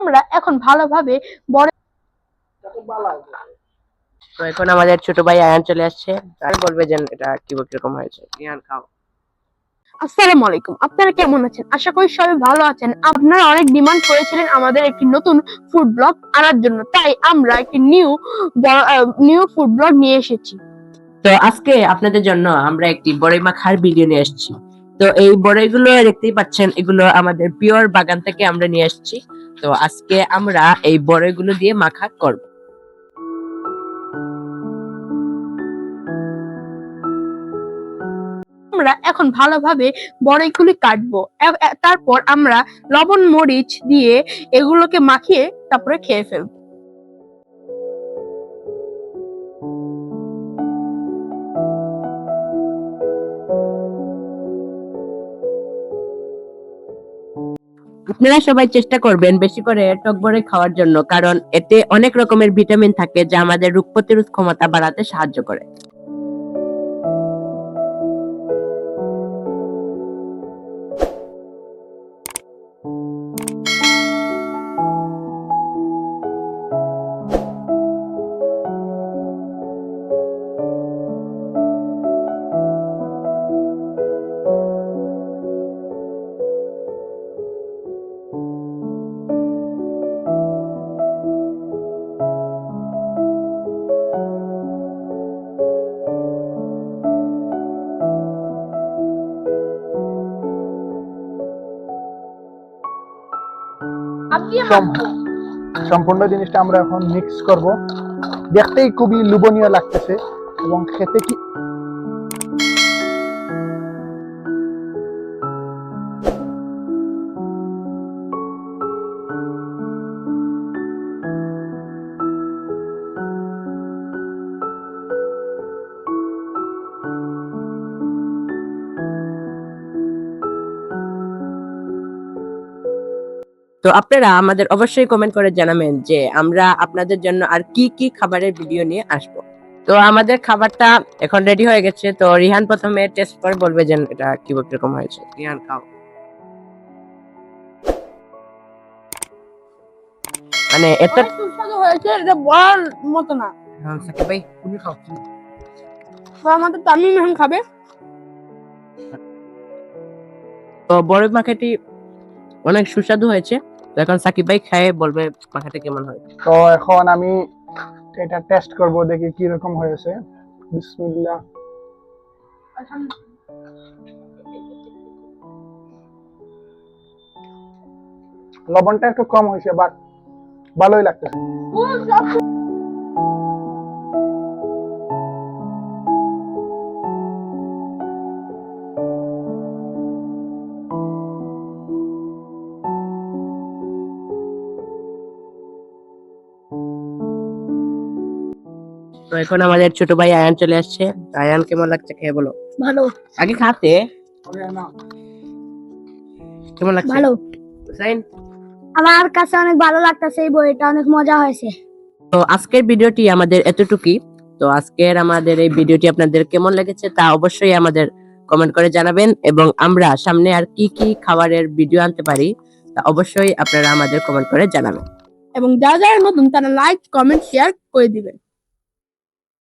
আমরা এখন ভালোভাবে বড় তো এখন আমাদের ছোট ভাই আয়ান চলে আসছে। আর বলবে যে এটা কি কীরকম হয়েছে। ইয়ান খাও। আসসালামু আলাইকুম। আপনারা কেমন আছেন? আশা করি সবাই ভালো আছেন। আপনারা অনেক ডিমান্ড করেছিলেন আমাদের একটি নতুন ফুড ব্লগ আনার জন্য। তাই আমরা একটি নিউ নিউ ফুড ব্লগ নিয়ে এসেছি। তো আজকে আপনাদের জন্য আমরা একটি বড়ই মাখার ভিডিও নিয়ে এসেছি। তো এই বড়ইগুলো দেখতেই পাচ্ছেন, এগুলো আমাদের পিওর বাগান থেকে আমরা নিয়ে আসছি। তো আজকে আমরা এই বড়ইগুলো দিয়ে মাখা করব। আমরা এখন ভালোভাবে বড়ইগুলি কাটবো। তারপর আমরা লবণ মরিচ দিয়ে এগুলোকে মাখিয়ে তারপরে খেয়ে ফেলব। আপনারা সবাই চেষ্টা করবেন বেশি করে টক বড়ে খাওয়ার জন্য, কারণ এতে অনেক রকমের ভিটামিন থাকে যা আমাদের রোগ প্রতিরোধ ক্ষমতা বাড়াতে সাহায্য করে। সম্পূর্ণ জিনিসটা আমরা এখন মিক্স করব। দেখতেই খুবই লোভনীয় লাগতেছে এবং খেতে কি তো আপনারা আমাদের অবশ্যই কমেন্ট করে জানাবেন যে আমরা আপনাদের জন্য আর কি কি খাবারের ভিডিও নিয়ে আসব। তো আমাদের খাবারটা এখন রেডি হয়ে গেছে। তো রিহান প্রথমে টেস্ট করে বলবে যে এটা কি কীরকম হয়েছে। রিহান খাও। মানে এত সুস্বাদু হয়েছে এটা বলার মতো না। হ্যাঁ, সাকিব ভাই তুমি খাও তো আমাদের তামিম এখন খাবে। তো বড় মাখাটি অনেক সুস্বাদু হয়েছে। তো এখন সাকিব ভাই খায় বলবে মাখাটা কেমন হয়। তো এখন আমি এটা টেস্ট করব দেখি কি রকম হয়েছে। বিসমিল্লাহ। লবণটা একটু কম হয়েছে বাট ভালোই লাগতেছে। তো এখন আমাদের ছোট ভাই আয়ান চলে আসছে। আয়ান কেমন লাগছে? খেয়ে বলো? ভালো। আগে খাতে কেমন লাগছে? ভালো। হুসাইন? আমার কাছে অনেক ভালো লাগতেছে এই বইটা অনেক মজা হয়েছে। তো আজকের ভিডিওটি আমাদের এতটুকুই। তো আজকের আমাদের এই ভিডিওটি আপনাদের কেমন লেগেছে তা অবশ্যই আমাদের কমেন্ট করে জানাবেন এবং আমরা সামনে আর কি কি খাবারের ভিডিও আনতে পারি তা অবশ্যই আপনারা আমাদের কমেন্ট করে জানাবেন। এবং যারা যারা নতুন তারা লাইক কমেন্ট শেয়ার করে দিবেন।